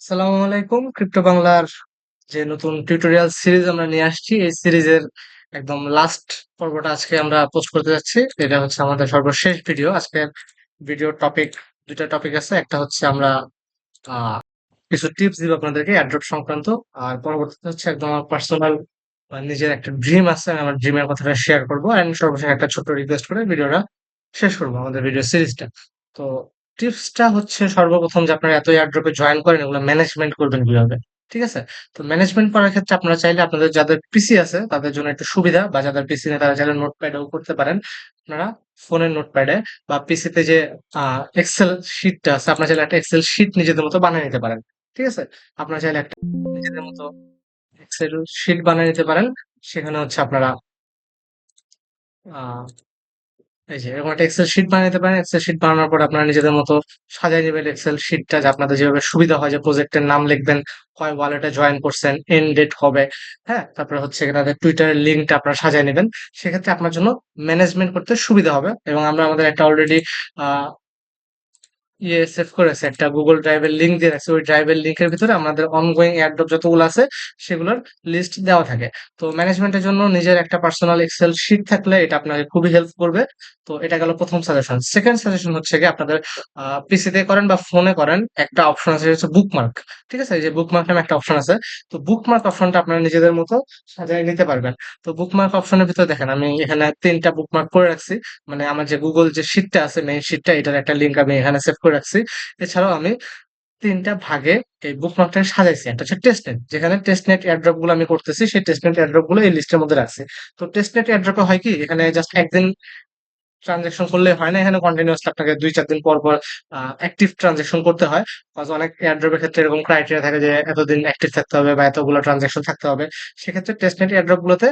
আসসালামু আলাইকুম। ক্রিপ্টো বাংলার যে নতুন টিউটোরিয়াল সিরিজ আমরা নিয়ে আসছি, এই সিরিজের একদম লাস্ট পর্বটা আজকে আমরা পোস্ট করতে যাচ্ছি। এটা হচ্ছে আমাদের সর্বশেষ ভিডিও আজকের ভিডিও টপিক দুইটা টপিক আছে। একটা হচ্ছে আমরা কিছু টিপস দিব আপনাদেরকে অ্যাড্রপ সংক্রান্ত। আর পরবর্তীতে হচ্ছে একদম আমার পার্সোনাল নিজের একটা ড্রিম আছে, আমি আমার ড্রিমের কথাটা শেয়ার করব। এন্ড সর্বশেষ একটা ছোট্ট রিকোয়েস্ট করে ভিডিওটা শেষ করব আমাদের ভিডিও সিরিজটা তো টিপসটা হচ্ছে সর্বপ্রথম যে আপনারা এত এয়ারড্রপে জয়েন করেন, এগুলো ম্যানেজমেন্ট করবেন কীভাবে, ঠিক আছে? তো ম্যানেজমেন্ট করার ক্ষেত্রে আপনারা চাইলে আপনাদের যাদের পিসি আছে, তাদের জন্য একটু সুবিধা, বা যাদের পিসি নেই, তারা চাইলে নোটপ্যাডেও করতে পারেন। আপনারা ফোনের নোটপ্যাডে বা পিসিতে যে এক্সেল শিটটা আছে, আপনারা চাইলে একটা এক্সেল শিট নিজেদের মতো বানিয়ে নিতে পারেন, ঠিক আছে? আপনারা চাইলে একটা নিজেদের মতো এক্সেল শিট বানিয়ে নিতে পারেন। সেখানে হচ্ছে আপনারা এই যে এরকম একটা এক্সেল শিট বানিয়ে নিতে পারেন। এক্সেল শিট বানানোর পর আপনারা নিজেদের মতো সাজাই নেবেন এক্সেল শিটটা যে আপনাদের যেভাবে সুবিধা হয় যে প্রজেক্টের নাম লিখবেন, কয় ওয়ালেটে জয়েন করছেন এন্ড ডেট হবে হ্যাঁ? তারপরে হচ্ছে তাদের টুইটার লিঙ্কটা আপনারা সাজায় নেবেন। সেক্ষেত্রে আপনার জন্য ম্যানেজমেন্ট করতে সুবিধা হবে এবং আমরা আমাদের একটা অলরেডি ইয়ে সেভ করেছে, একটা গুগল ড্রাইভের লিঙ্ক দিয়ে রাখছে। ওই ড্রাইভের লিঙ্কের ভিতরে আমাদের অনগোয়িং এয়ারড্রপ যতগুলো আছে, সেগুলোর লিস্ট দেওয়া থাকে। তো ম্যানেজমেন্টের জন্য নিজের একটা পার্সোনাল এক্সেল শিট থাকলে এটা আপনাকে খুবই হেল্প করবে। তো এটা গেল প্রথম সাজেশন সেকেন্ড সাজেশন হচ্ছে কি আপনাদের পিসিতে করেন বা ফোনে করেন, একটা অপশন আছে, হচ্ছে বুকমার্ক ঠিক আছে? যে বুকমার্ক নামে একটা অপশন আছে। তো বুকমার্ক অপশনটা আপনারা নিজেদের মতো সাজিয়ে নিতে পারবেন। তো বুকমার্ক অপশনের ভিতরে দেখেন, আমি এখানে তিনটা বুকমার্ক করে রাখছি। মানে আমার যে গুগল যে শিটটা আছে মেইন শিটটা এটার একটা লিঙ্ক আমি এখানে সেভ করে রাখছি। এছাড়াও আমি তিনটা ভাগে এই বুকমার্কটা সাজাইছি। একটা হচ্ছে টেস্টনেট যেখানে টেস্টনেট এয়ারড্রপগুলো আমি করতেছি, সেই টেস্টনেট এয়ারড্রপগুলো এই লিস্টের মধ্যে রাখছি। তো টেস্টনেট এয়ারড্রপে হয় কি? এখানে জাস্ট একদিন ট্রানজেকশন করলে হয় না, এখানে কন্টিনিউয়াসলি আপনাকে দুই, চার দিন পর পর অ্যাক্টিভ ট্রানজেকশন করতে হয়। কজ অনেক এয়ারড্রপের ক্ষেত্রে এরকম ক্রাইটেরিয়া থাকে যে এতদিন অ্যাক্টিভ থাকতে হবে বা এতগুলো ট্রানজেকশন থাকতে হবে। সেক্ষেত্রে টেস্টনেট এয়ারড্রপ গুলোতে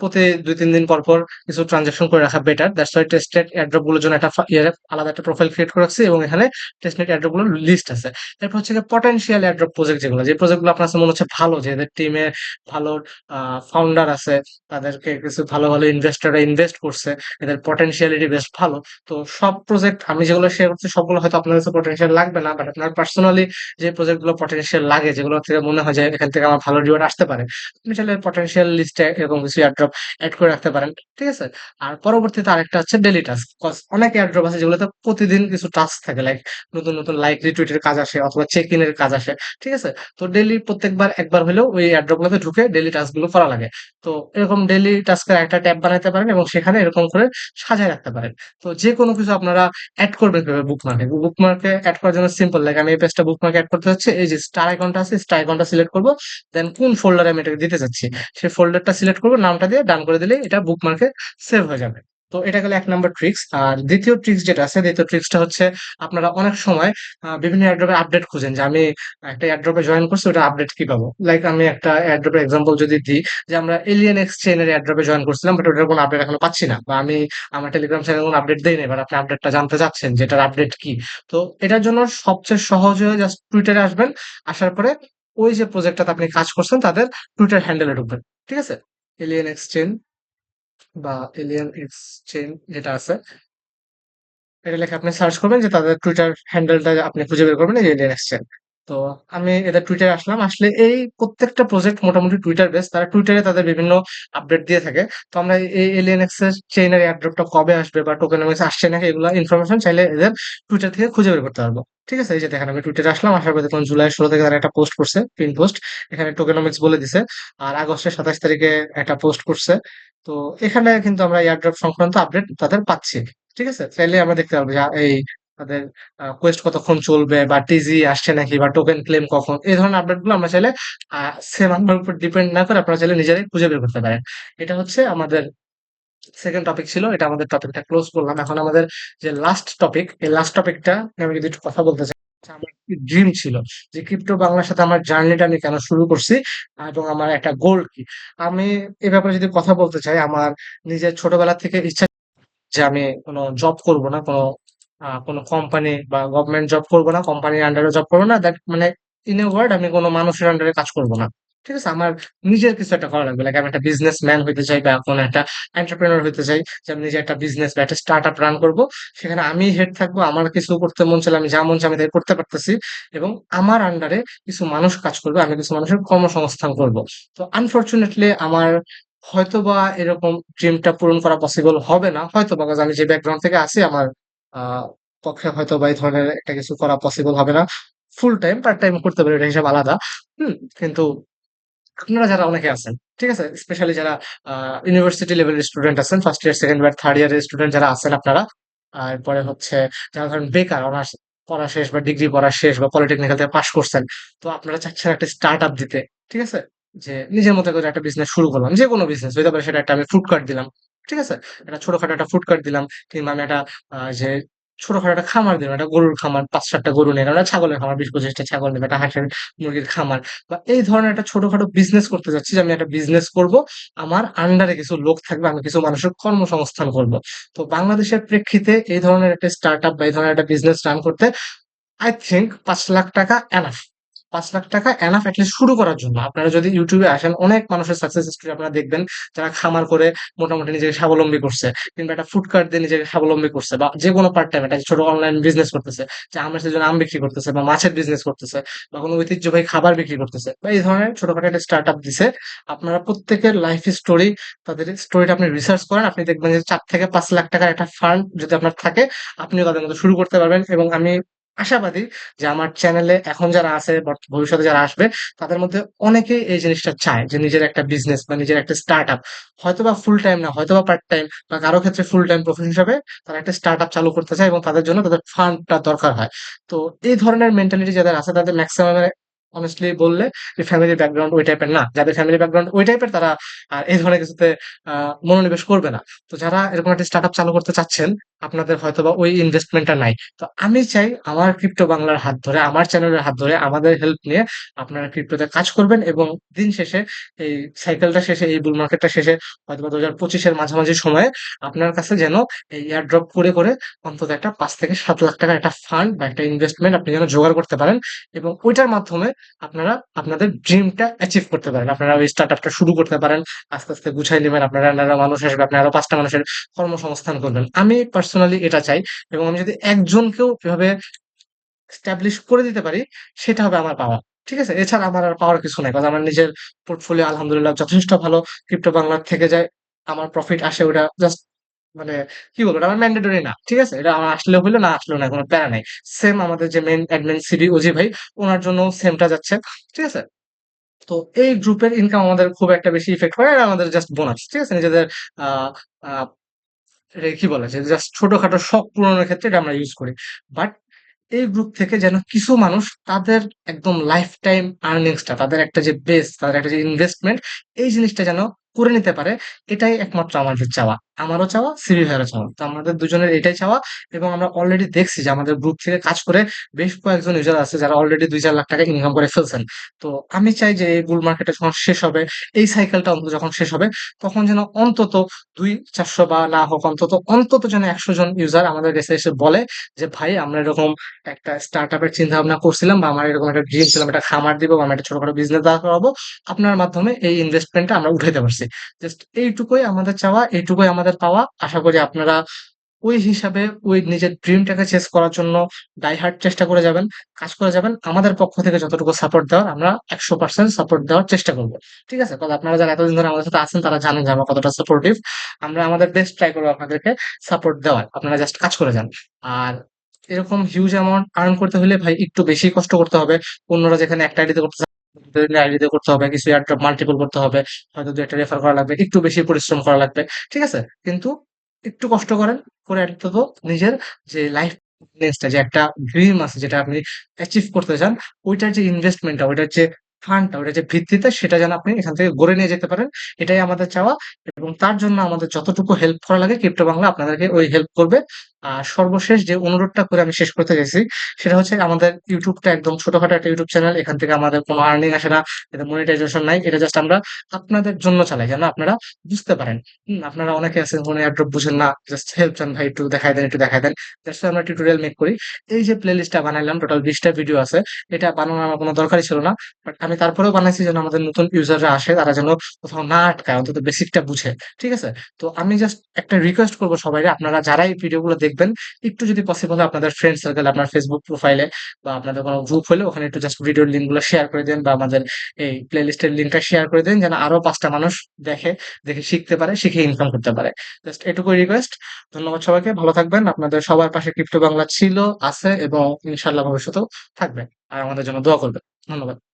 প্রতি দুই, তিন দিন পর পর কিছু ট্রানজেকশন করে রাখা বেটার দ্যাটস ওয়াই টেস্টেড এয়ারড্রপগুলোর জন্য একটা ইয়ে আলাদা একটা প্রোফাইল ক্রিয়েট করে রাখছি এবং এখানে টেস্টনেট এয়ারড্রপগুলোর লিস্ট আছে। এরপর হচ্ছে পটেনশিয়াল এয়ারড্রপ প্রজেক্ট যেগুলো, যে প্রজেক্টগুলো আপনার কাছে মনে হচ্ছে ভালো, যে এদের টিমে ভালো ফাউন্ডার আছে, তাদেরকে কিছু ভালো ভালো ইনভেস্টররা ইনভেস্ট করছে, এদের পটেনশিয়ালিটি বেশ ভালো। তো সব প্রজেক্ট আমি যেগুলো শেয়ার করছি, সবগুলো হয়তো আপনার কাছে পটেনশিয়াল লাগবে না বাট আপনার পার্সোনালি যে প্রজেক্টগুলো পটেনশিয়াল লাগে, যেগুলো থেকে মনে হয় যে এখান থেকে আমার ভালো রিওয়ার্ড আসতে পারে, আপনি চাইলে পটেনশিয়াল লিস্টে এরকম কিছু এয়ারড্রপ অ্যাড করে রাখতে পারেন, ঠিক আছে? আর পরবর্তীতে আরেকটা হচ্ছে ডেলি টাস্ক অনেক এয়ারড্রপ আছে যেগুলোতে প্রতিদিন কিছু টাস্ক থাকে লাইক নতুন নতুন লাইক রিটুইটের কাজ আসে অথবা চেক ইনের কাজ আসে, ঠিক আছে? তো ডেলি প্রত্যেকবার, একবার হলেও ওই এয়ারড্রপ গুলোতে ঢুকে ডেলি টাস্কগুলো করা লাগে। তো এরকম ডেলি টাস্কের একটা ট্যাব বানাতে পারেন এবং সেখানে এরকম করে সাজায় রাখতে পারেন তো যে কোনো কিছু আপনারা অ্যাড করবেন বুকমার্কে বুকমার্কে অ্যাড করার জন্য সিম্পল লাইক আমি এই পেজটা বুকমার্কে অ্যাড করতে চাচ্ছি, এই যে স্টার আইকনটা আছে স্টার আইকনটা সিলেক্ট করব দেন কোন ফোল্ডারে আমি এটাকে দিতে চাচ্ছি? সেই ফোল্ডারটা সিলেক্ট করব, নামটা দিয়ে ডান করে দিলে এটা বুকমার্কে সেভ হয়ে যাবে। তো এটা গেলে এক নম্বর ট্রিক্স আর দ্বিতীয় ট্রিক্স যেটা আছে, দ্বিতীয় ট্রিক্সটা হচ্ছে আপনারা অনেক সময় বিভিন্ন এয়ারড্রপে আপডেট খুঁজেন যে আমি একটা এয়ারড্রপে জয়েন করছি, ওটা আপডেট কি পাবো? লাইক আমি একটা এয়ারড্রপের এক্সাম্পল যদি দিই যে আমরা এলিয়েন এক্সচেঞ্জের এয়ারড্রপে জয়েন করছিলাম বাট ওটার কোনো আপডেট এখনও পাচ্ছি না, বা আমি আমার টেলিগ্রাম চ্যানেল কোনো আপডেট দেই না এবার আপনি আপডেটটা জানতে চাচ্ছেন যে এটার আপডেট কি। তো এটার জন্য সবচেয়ে সহজ হয়ে জাস্ট টুইটারে আসবেন, আসার পরে ওই যে প্রজেক্টটাতে আপনি কাজ করছেন, তাদের টুইটার হ্যান্ডেলে ঢুকবেন, ঠিক আছে? এলিয়েন এক্সচেঞ্জ বা এলিয়েন এক্সচেঞ্জ যেটা আছে, এটা লেখা আপনি সার্চ করবেন যে তাদের টুইটার হ্যান্ডেলটা আপনি খুঁজে বের করবেন এলিয়ান এক্সচেঞ্জ তো আমি এদের টুইটারে আসলাম। আসলে এই প্রত্যেকটা প্রজেক্ট মোটামুটি টুইটার বেস তারা টুইটারে তাদের বিভিন্ন আপডেট দিয়ে থাকে। তো আমরা এই এলিয়েন এক্সেস চেইনের এয়ারড্রপটা কবে আসবে বা টোকেনমিক্স আসছে নাকি এগুলো ইনফরমেশন চাইলে এদের টুইটার থেকে খুঁজে বের করতে পারব। ঠিক আছে? এই যে দেখেন, আমি টুইটারে আসলাম। আসার পর দেখুন জুলাই ষোলো থেকে তারা একটা পোস্ট করছে প্রিন্ট পোস্ট এখানে টোকেনমিক্স বলে দিছে। আর আগস্টের সাতাশ তারিখে একটা পোস্ট করছে। তো এখানে কিন্তু আমরা এয়ারড্রপ সংক্রান্ত আপডেট তাদের পাচ্ছি। ঠিক আছে? চাইলে আমরা দেখতে পারব এই তাদের কোয়েস্ট কতক্ষণ চলবে বা টিজি আসছে নাকি বা টোকেন ক্লেম কখন, এই ধরনের আপডেটগুলো আমরা চাইলে সেম আমার উপর ডিপেন্ড না করে আপনারা চাইলে নিজেরাই খুঁজে বের করতে পারেন। এটা হচ্ছে আমাদের সেকেন্ড টপিক ছিল, এটা আমাদের টপিকটা ক্লোজ করলাম। এখন আমাদের যে লাস্ট টপিক এই লাস্ট টপিকটা আমি যদি একটু কথা বলতে চাই আমার ড্রিম ছিল যে ক্রিপ্টো বাংলার সাথে আমার জার্নিটা আমি কেন শুরু করছি এবং আমার একটা গোল কি। আমি এ ব্যাপারে যদি কথা বলতে চাই, আমার নিজের ছোটবেলা থেকে ইচ্ছা যে আমি কোনো জব করব না, কোনো কোনো কোম্পানি বা গভর্নমেন্ট জব করব না কোম্পানির আন্ডারে জব করব না দ্যাট মানে ইন এ ওয়ার্ড আমি কোনো মানুষের আন্ডারে কাজ করব না ঠিক আছে? আমার নিজের কিছু একটা করা লাগবে। লাইক আমি একটা বিজনেস ম্যান হইতে চাই বা কোনো একটা এন্টারপ্রেনিউর হইতে চাই, যে আমি নিজে একটা বিজনেস বা একটা স্টার্টআপ রান করব সেখানে আমি হেড থাকব। আমার কিছু করতে মন চাইলে আমি যা মন চাই আমি তাই করতে পারতেছি এবং আমার আন্ডারে কিছু মানুষ কাজ করবে। আমি কিছু মানুষের কর্মসংস্থান করব। তো আনফরচুনেটলি আমার হয়তোবা এরকম ড্রিমটা পূরণ করা পসিবল হবে না। হয়তোবা কজ আমি যে ব্যাকগ্রাউন্ড থেকে আসি আমার পক্ষে হয়তোবা এই ধরনের একটা কিছু করা পসিবল হবে না। ফুল টাইম, পার্ট টাইম করতে পারি ওটার হিসাব আলাদা। হুম? কিন্তু আপনারা যারা অনেকে আছেন, ঠিক আছে? স্পেশালি যারা ইউনিভার্সিটি লেভেলের স্টুডেন্ট আছেন, 1st ইয়ার, 2nd ইয়ার, 3rd ইয়ারের স্টুডেন্ট যারা আছেন আপনারা। আর এরপরে হচ্ছে যারা ধরেন বেকার অনার্স পড়া শেষ বা ডিগ্রি পড়া শেষ বা পলিটেকনিক্যাল থেকে পাস করছেন। তো আপনারা চাচ্ছেন একটা স্টার্টআপ দিতে। ঠিক আছে? যে নিজের মতো করে একটা বিজনেস শুরু করলাম। যে কোনো বিজনেস হইতে পারে সেটা একটা আমি ফুড কার্ট দিলাম। ঠিক আছে? একটা ছোটখাটো একটা ফুড কার্ট দিলাম কিংবা আমি একটা যে ছোটখাটো একটা খামার দিলাম। একটা গরুর খামার ৫-৭ টা গরু নিলাম, একটা ছাগলের খামার ২০-২৫ টা ছাগল নিলাম, একটা হাঁসের মুরগির খামার বা এই ধরনের একটা ছোটখাটো বিজনেস করতে যাচ্ছি যে আমি একটা বিজনেস করব। আমার আন্ডারে কিছু লোক থাকবে, আমি কিছু মানুষের কর্মসংস্থান করব। তো বাংলাদেশের প্রেক্ষিতে এই ধরনের একটা স্টার্ট আপ বা এই ধরনের একটা বিজনেস রান করতে আই থিঙ্ক পাঁচ লাখ টাকা এনাফ। ৳৫,০০,০০০ এনাফ এট লিস্ট শুরু করার জন্য। আপনারা যদি ইউটিউবে আসেন অনেক মানুষের সাকসেস স্টোরি আপনারা দেখবেন যারা খামার করে মোটামুটি নিজেকে স্বাবলম্বী করছে কিংবা একটা ফুড কার্ট দিয়ে নিজেকে স্বাবলম্বী করছে বা যেকোনো পার্ট টাইম একটা ছোট অনলাইন বিজনেস করতেছে। যে আমের সিজনে আম বিক্রি করতেছে বা মাছের বিজনেস করতেছে বা কোনো ঐতিহ্যবাহী খাবার বিক্রি করতেছে বা এই ধরনের ছোটখাটো একটা স্টার্ট আপ দিছে। আপনারা প্রত্যেকের লাইফ স্টোরি তাদের স্টোরিটা আপনি রিসার্চ করেন। আপনি দেখবেন যে চার থেকে ৳৫,০০,০০০ একটা ফান্ড যদি আপনার থাকে আপনিও তাদের মতো শুরু করতে পারবেন এবং আমি আশাবাদী যে আমার চ্যানেলে এখন যারা আছে ভবিষ্যতে যারা আসবে তাদের মধ্যে অনেকেই এই জিনিসটা চায় যে নিজের একটা বিজনেস বা নিজের একটা স্টার্টআপ হয়তোবা ফুল টাইম না হয়তোবা পার্ট টাইম বা কারও ক্ষেত্রে ফুল টাইম প্রফেশন হিসাবে তারা একটা স্টার্টআপ চালু করতে চায় এবং তাদের জন্য তাদের ফান্ডটা দরকার হয়। তো এই ধরনের মেন্টালিটি যাদের আছে তাদের ম্যাক্সিমাম অনেস্টলি বললে যে ফ্যামিলি ব্যাকগ্রাউন্ড ওই টাইপের না। যাদের ফ্যামিলি ব্যাকগ্রাউন্ড ওই টাইপের তারা আ এই ধরনের কিছুতে মনোনিবেশ করবে না। তো যারা এরকম একটা স্টার্টআপ চালু করতে চাচ্ছেন, আপনাদের হয়তোবা ওই ইনভেস্টমেন্টটা নাই। তো আমি চাই আমার ক্রিপ্টো বাংলার হাত ধরে, আমার চ্যানেলের হাত ধরে আমাদের হেল্প নিয়ে আপনারা ক্রিপ্টোতে কাজ করবেন এবং দিন শেষে এই সাইকেলটা শেষে এই বুল মার্কেটটা শেষে হয়তোবা ২০২৫ এর মাঝামাঝি সময়ে আপনার কাছে যেন এই এয়ার ড্রপ করে, করে অন্তত একটা ৳৫,০০,০০০-৭,০০,০০০ একটা ফান্ড বা একটা ইনভেস্টমেন্ট আপনি যেন জোগাড় করতে পারেন এবং ওইটার মাধ্যমে আপনারা আপনাদের ড্রিমটা অ্যাচিভ করতে পারেন। আপনারা ওই স্টার্টআপটা শুরু করতে পারেন। আস্তে, আস্তে গুছাই নেবেন আপনারা মানুষ আসবে। আপনারা পাঁচটা মানুষের কর্মসংস্থান করবেন। আমি পার্সোনালি এটা চাই এবং আমি যদি একজনকেও কীভাবে এস্টাবলিশ করে দিতে পারি, সেটা হবে আমার পাওয়া। ঠিক আছে? এছাড়া আমার আর পাওয়ার কিছু নাই। কজ আমার নিজের পোর্টফোলিও আলহামদুলিল্লাহ যথেষ্ট ভালো। ক্রিপ্টো বাংলার থেকে যায়। আমার প্রফিট আসে ওটা জাস্ট মানে কি বলব? আমার ম্যান্ডেটরি না। ঠিক আছে? এটা আমার আসলেও হইল, না আসলেও না কোনো প্যারা নাই। সেম আমাদের যে মেইন অ্যাডমিন সিবি অজি ভাই, উনার জন্যও সেমটা যাচ্ছে। ঠিক আছে? তো এই গ্রুপের ইনকাম আমাদের খুব একটা বেশি ইফেক্ট করে না। আমাদের জাস্ট বোনাস। ঠিক আছে? নিজেদের কি বলা যায় জাস্ট ছোটখাটো শখ পূরণের ক্ষেত্রে এটা আমরা ইউজ করি। বাট এই গ্রুপ থেকে যেন কিছু মানুষ তাদের একদম লাইফ টাইম আর্নিংসটা তাদের একটা যে বেস, তাদের একটা যে ইনভেস্টমেন্ট এই জিনিসটা যেন করে নিতে পারে, এটাই একমাত্র আমাদের চাওয়া। আমারও চাওয়া, সিবি ভাইয়েরও চাওয়া। তো আমাদের দুজনের এটাই চাওয়া এবং আমরা অলরেডি দেখছি যে আমাদের গ্রুপ থেকে কাজ করে বেশ কয়েকজন ইউজার আছে যারা অলরেডি ৳২-৪ লাখ টাকা ইনকাম করে ফেলছেন। তো আমি চাই যে এই বুল মার্কেটটা যখন শেষ হবে, এই সাইকেলটা অন্তত যখন শেষ হবে, তখন যেন অন্তত ২-৪০০ বা না হোক অন্তত, অন্তত যেন ১০০ জন ইউজার আমাদের কাছে এসে বলে যে, "ভাই আমরা এরকম একটা স্টার্টআপ এর চিন্তাভাবনা করছিলাম বা আমার এরকম একটা ড্রিম ছিল, আমি একটা খামার দিব বা আমি একটা ছোটখাটো বিজনেস দাঁড় করাবো। আপনার মাধ্যমে এই ইনভেস্টমেন্টটা আমরা উঠাইতে পারছি।" জাস্ট এইটুকুই আমাদের চাওয়া, এইটুকুই আমাদের পাওয়া। আশা করি আপনারা ওই হিসাবে ওই নিজের ড্রিমটাকে চেস করার জন্য ডাই হার্ড চেষ্টা করে যাবেন, কাজ করে যাবেন। আমাদের পক্ষ থেকে যতটুকু সাপোর্ট দেওয়ার আমরা ১০০% সাপোর্ট দেওয়ার চেষ্টা করব। ঠিক আছে? কজ আপনারা যারা এতদিন ধরে আমাদের সাথে আছেন তারা জানেন যে আমরা কতটা সাপোর্টিভ। আমরা আমাদের বেস্ট ট্রাই করব আপনাদেরকে সাপোর্ট দেওয়ার। আপনারা জাস্ট কাজ করে যান। আর এরকম হিউজ অ্যামাউন্ট আর্ন করতে হলে ভাই একটু বেশি কষ্ট করতে হবে। অন্যরা যেখানে একটা আইডিতে করতেছে আইডিতে করতে হবে, কিছু এয়ারড্রপ মাল্টিপল করতে হবে। হয়তো ২ একটা রেফার করা লাগবে। একটু বেশি পরিশ্রম করা লাগবে। ঠিক আছে? কিন্তু একটু কষ্ট করেন। করে অন্তত নিজের যে লাইফ নেক্সট যে একটা ড্রিম আছে যেটা আপনি অ্যাচিভ করতে চান, ওইটার যে ইনভেস্টমেন্টটা, ওইটার যে ফান্ডটা, ওইটার যে ভিত্তিটা সেটা যেন আপনি এখান থেকে গড়ে নিয়ে যেতে পারেন। এটাই আমাদের চাওয়া এবং তার জন্য আমাদের যতটুকু হেল্প করা লাগে ক্রিপ্টো বাংলা আপনাদেরকে ওই হেল্প করবে। আর সর্বশেষ যে অনুরোধটা করে আমি শেষ করতে চাইছি, সেটা হচ্ছে আমাদের ইউটিউবটা একদম ছোটখাটো একটা ইউটিউব চ্যানেল, এখান থেকে আমাদের কোনো আর্নিং আসে না এটা মনিটাইজেশন নাই, এটা জাস্ট আমরা আপনাদের জন্য চালাই, যেন আপনারা বুঝতে পারেন। আপনারা অনেকে আছেন ফোনে অ্যাড্রপ বুঝেন না জাস্ট হেল্প চান ভাই, একটু দেখাই দেন, একটু দেখাই দেন। জাস্ট আমরা টিউটোরিয়াল মেক করি। এই যে প্লে লিস্টটা বানাইলাম টোটাল বিশটা ভিডিও আছে, এটা বানানো আমার কোনো দরকারই ছিল না বাট আমি তারপরেও বানাইছি যেন আমাদের নতুন ইউজাররা আসে, তারা যেন কোথাও না আটকায়, অন্তত বেসিকটা বুঝে, ঠিক আছে? তো আমি জাস্ট একটা রিকোয়েস্ট করব সবাই আপনারা যারা এই ভিডিওগুলো দেখবেন একটু যদি পসিবল আপনাদের ফ্রেন্ড সার্কেল আপনার ফেসবুক প্রোফাইলে বা আপনাদের কোনো গ্রুপ হলে ওখানে একটু জাস্ট ভিডিওর লিঙ্কগুলো শেয়ার করে দেন বা আমাদের এই প্লে লিস্টের লিঙ্কটা শেয়ার করে দেন যেন আরও পাঁচটা মানুষ দেখে দেখে শিখতে পারে, শিখে ইনকাম করতে পারে। জাস্ট এটুকুই রিকোয়েস্ট ধন্যবাদ সবাইকে, ভালো থাকবেন। আপনাদের সবার পাশে ক্রিপ্টো বাংলা ছিল, আছে এবং ইনশাল্লাহ ভবিষ্যতেও থাকবে। আর আমাদের জন্য দোয়া করবেন। ধন্যবাদ।